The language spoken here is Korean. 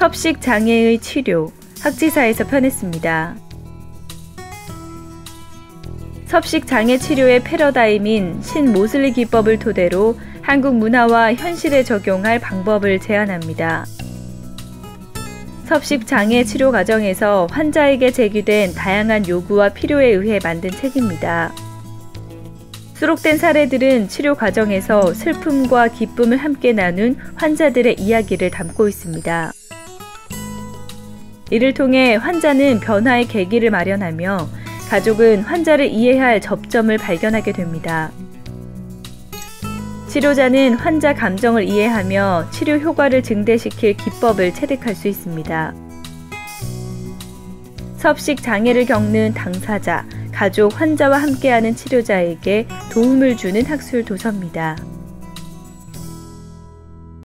섭식 장애의 치료 학지사에서 편했습니다. 섭식 장애 치료의 패러다임인 신모슬리 기법을 토대로 한국 문화와 현실에 적용할 방법을 제안합니다. 섭식 장애 치료 과정에서 환자에게 제기된 다양한 요구와 필요에 의해 만든 책입니다. 수록된 사례들은 치료 과정에서 슬픔과 기쁨을 함께 나눈 환자들의 이야기를 담고 있습니다. 이를 통해 환자는 변화의 계기를 마련하며 가족은 환자를 이해할 접점을 발견하게 됩니다. 치료자는 환자 감정을 이해하며 치료 효과를 증대시킬 기법을 체득할 수 있습니다. 섭식 장애를 겪는 당사자, 가족, 환자와 함께하는 치료자에게 도움을 주는 학술 도서입니다.